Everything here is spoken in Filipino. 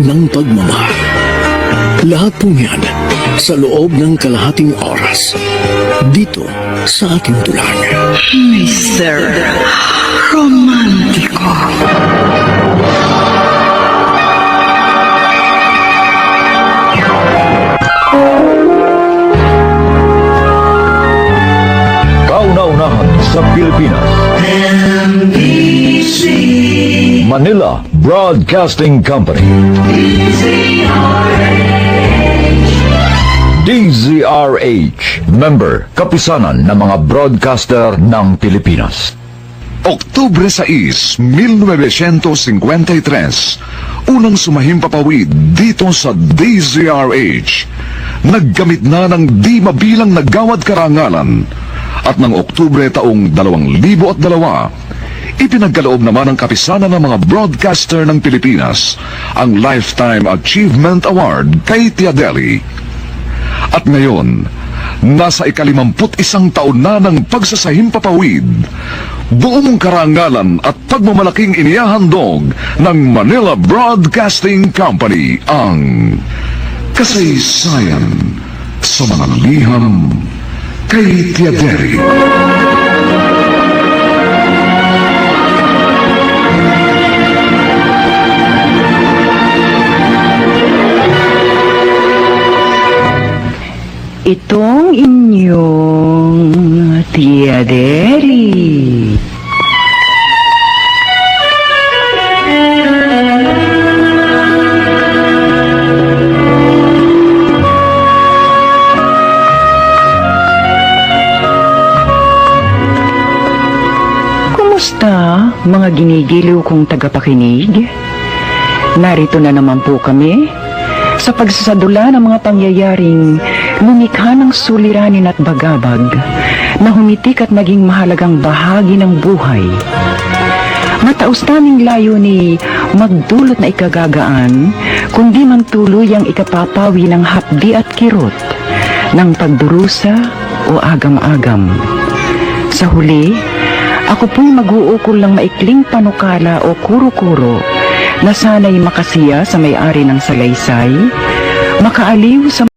ng pagmamahal. Lahat po yan sa loob ng kalahating oras dito sa ating tulang. Mr. Romantico. Kauna-unahan sa Pilipinas. Manila Broadcasting Company. DZRH. Member, kapisanan ng mga broadcaster ng Pilipinas. Oktubre 6, 1953, unang sumahimpapawid dito sa DZRH. Naggamit na ng di mabilang nagawad karangalan. At ng Oktubre taong 2002, ipinagkaloob naman ng kapisanan ng mga broadcaster ng Pilipinas ang Lifetime Achievement Award kay Tiadeli. At ngayon, nasa ikalimamput isang taon na ng pagsasahimpapawid, buong karangalan at pagmamalaking inihahandog ng Manila Broadcasting Company ang kasaysayan sa mga liham kay Tiaderi. Itong inyong Tia Deli. Kumusta, mga ginigiliw kong tagapakinig? Narito na naman po kami sa pagsasadula ng mga pangyayaring lumikha ng suliranin at bagabag na humitik at naging mahalagang bahagi ng buhay. Mataos naming layo ni magdulot na ikagagaan, kundi man tuluyang ikapapawi ng hapdi at kirot ng pagdurusa o agam-agam. Sa huli, ako po'y mag-uukol ng maikling panukala o kuro-kuro na sana'y makasiya sa may-ari ng salaysay, makaaliw sa